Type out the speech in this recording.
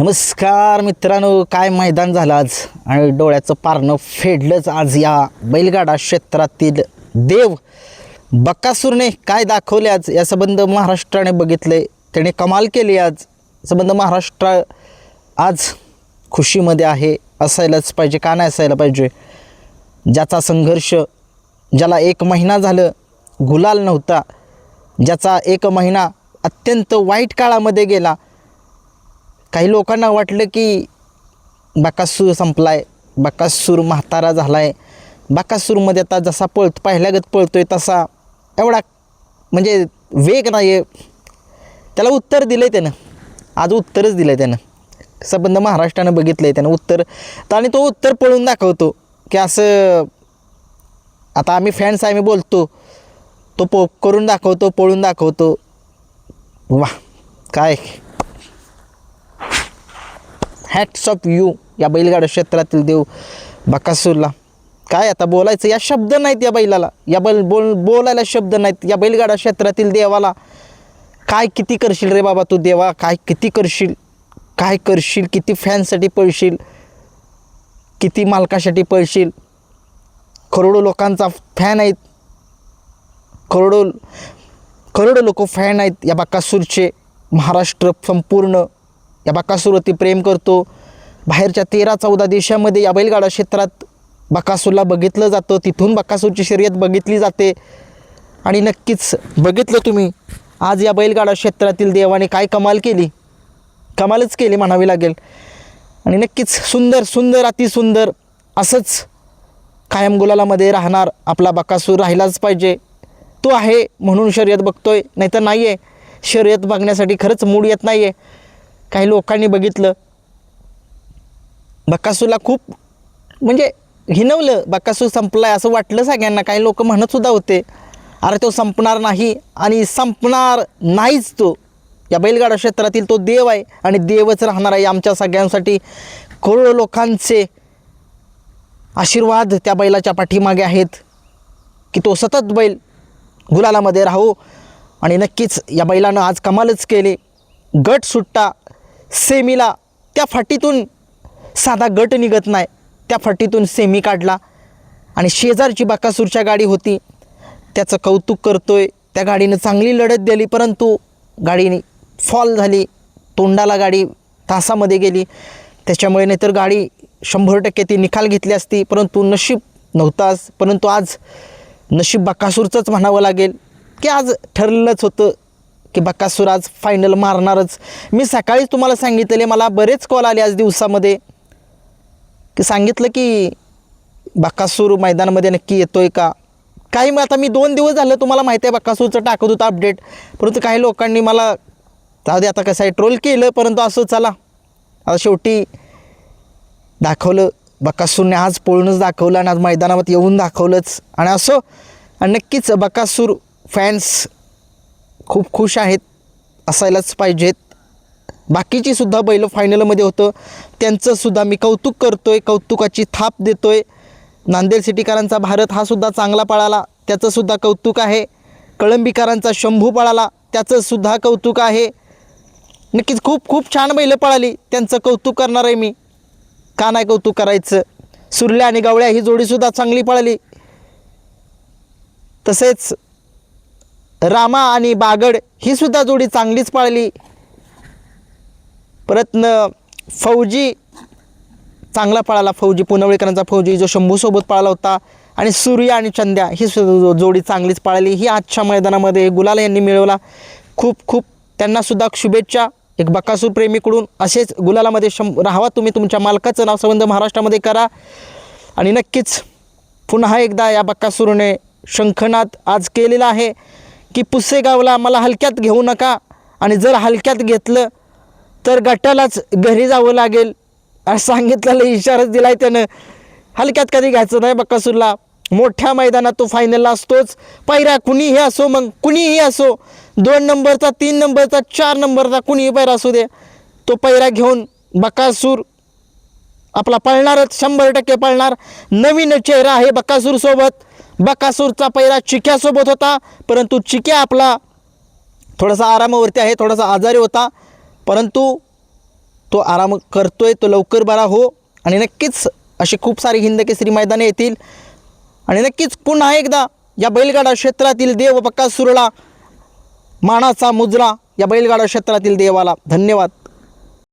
नमस्कार मित्रांनो काय मैदान झालं आज? आणि डोळ्याचं पारणं फेडलंच आज या बैलगाडा क्षेत्रातील देव बकासूरने काय दाखवले आज? या संबंध महाराष्ट्राने बघितले. त्याने कमाल केली आज. संबंध महाराष्ट्र आज खुशीमध्ये आहे असायलाच पाहिजे का नाही असायला पाहिजे? ज्याचा संघर्ष ज्याला एक महिना झालं गुलाल नव्हता. ज्याचा एक महिना अत्यंत वाईट काळामध्ये गेला काही लोकांना वाटलं की बकासूर संपलाय बकासूर म्हातारा झालाय. बकासूरमध्ये आता जसा पळत पहिल्यागत पळतोय तसा एवढा म्हणजे वेग नाही आहे त्याला उत्तर दिलं आहे त्यानं. आज उत्तरच दिलं आहे त्यानं. संबंध महाराष्ट्रानं बघितलं आहे त्यानं उत्तर. तर आणि तो उत्तर पळून दाखवतो की असं आता आम्ही फॅन्स आहे आम्ही बोलतो. तो पो करून दाखवतो पळून दाखवतो. वा काय? हॅट्स ऑफ यू या बैलगाडा क्षेत्रातील देव बकासूरला. काय आता बोलायचं? या शब्द नाहीत या बैलाला. या बैल बोल बोलायला शब्द नाहीत. या बैलगाडा क्षेत्रातील देवाला काय किती करशील रे बाबा तू देवा? काय किती करशील? काय करशील? किती फॅनसाठी पळशील? किती मालकासाठी पळशील? करोडो लोकांचा फॅन आहेत. करोडो करोडो लोक फॅन आहेत या बाकासूरचे. महाराष्ट्र संपूर्ण या बकासूरवरती प्रेम करतो. बाहेरच्या तेरा चौदा देशामध्ये या बैलगाडा क्षेत्रात बकासूरला बघितलं जातं. तिथून बकासूरची शर्यत बघितली जाते. आणि नक्कीच बघितलं तुम्ही आज या बैलगाडा क्षेत्रातील देवाने काय कमाल केली? कमालच केली म्हणावी लागेल. आणि नक्कीच सुंदर सुंदर अतिसुंदर असंच कायम गुलालामध्ये राहणार आपला बकासूर राहिलाच पाहिजे. तो आहे म्हणून शर्यत बघतोय नाहीतर नाही आहे शर्यत बघण्यासाठी खरंच मूड येत नाही आहे काही लोकांनी बघितलं. बक्कासूला खूप म्हणजे हिनवलं बक्कासू संपलाय असं वाटलं सगळ्यांना. काही लोक म्हणतसुद्धा होते अरे तो संपणार नाही. आणि संपणार नाहीच तो. या बैलगाडा क्षेत्रातील तो देव आहे आणि देवच राहणार आहे आमच्या सगळ्यांसाठी. करोडो लोकांचे आशीर्वाद त्या बैलाच्या पाठीमागे आहेत की तो सतत बैल गुलालामध्ये राहू. आणि नक्कीच या बैलानं आज कमालच केले. गट सुट्टा सेमीला. त्या फाटीतून साधा गट निघत नाही. त्या फाटीतून सेमी काढला. आणि शेजारची बाकासूरच्या गाडी होती. त्याचं कौतुक करतो आहे त्या गाडीनं चांगली लढत दिली परंतु गाडीने फॉल झाली. तोंडाला गाडी तासामध्ये गेली. त्याच्यामुळे नाहीतर गाडी शंभर टक्के ती निकाल घेतली असती परंतु नशीब नव्हताच परंतु आज नशीब बाकासूरचंच म्हणावं लागेल की आज ठरलेलंच होतं. की बक्कासूर आज फायनल मारणारच. मी सकाळीच तुम्हाला सांगितलेले मला बरेच कॉल आले आज दिवसामध्ये. की सांगितलं की बक्कासूर मैदानामध्ये नक्की येतो आहे का? काही मग आता मी दोन दिवस झालं तुम्हाला माहिती आहे बक्कासूरचं टाकत होतं अपडेट परंतु काही लोकांनी मला जाऊ दे आता कसं आहे ट्रोल केलं परंतु असं चला. आता शेवटी दाखवलं बकासूरने आज पळूनच दाखवलं आणि आज मैदानामध्ये येऊन दाखवलंच. आणि असो आणि नक्कीच बकासूर फॅन्स खूप खुश आहेत असायलाच पाहिजेत. बाकीची सुद्धा बैल फायनलमध्ये होतं. त्यांचंसुद्धा मी कौतुक करतो आहे कौतुकाची थाप देतो आहे नांदेड सिटीकरांचा भारत हा सुद्धा चांगला पळाला त्याचंसुद्धा कौतुक आहे. कळंबीकरांचा शंभू पळाला त्याचंसुद्धा कौतुक आहे. नक्कीच खूप खूप छान बैलं पळाली त्यांचं कौतुक करणार आहे मी. का नाही कौतुक करायचं? सुरल्या आणि गवळ्या ही जोडीसुद्धा चांगली पळाली. तसेच रामा आणि बागड ही सुद्धा जोडी चांगलीच पाळली. परत न फौजी चांगला पळाला. फौजी पुनवळीकरांचा फौजी जो शंभूसोबत पळाला होता आणि सूर्य आणि चंद्या ही सुद्धा जो- जोडी चांगलीच पाळली. ही आजच्या मैदानामध्ये गुलाल यांनी मिळवला. खूप खूप त्यांनासुद्धा शुभेच्छा. एक बकासूर प्रेमीकडून असेच गुलालामध्ये शं राहावा तुम्ही तुमच्या मालकाचं नाव संबंध महाराष्ट्रामध्ये करा. आणि नक्कीच पुन्हा एकदा या बक्कासूरने शंखनाद आज केलेला आहे. की पुसेगावला मला हलक्यात घेऊ नका. आणि जर हलक्यात घेतलं तर गटालाच घरी जावं लागेल. असं सांगितलेला इशाराच दिला आहे त्यानं. हलक्यात कधी घ्यायचं नाही बक्कासूरला मोठ्या मैदानात तो फायनलला असतोच. पैरा कुणीही असो मग कुणीही असो. दोन नंबरचा तीन नंबरचा चार नंबरचा कुणीही पैरा असू दे. तो पैरा घेऊन बकासूर आपला पळणारच शंभर टक्के पळणार. नवीन चेहरा आहे बकासूरसोबत. बकासूरचा पैरा चिक्यासोबत होता परंतु चिक्या आपला थोडासा आरामावरती आहे थोडासा आजारी होता परंतु तो आराम करतोय तो लवकर बरा हो. आणि नक्कीच अशी खूप सारी हिंदकेसरी मैदाने येतील. आणि नक्कीच पुन्हा एकदा या बैलगाडा क्षेत्रातील देव बक्कासुरला मानाचा मुजरा या बैलगाडा क्षेत्रातील देवाला. धन्यवाद.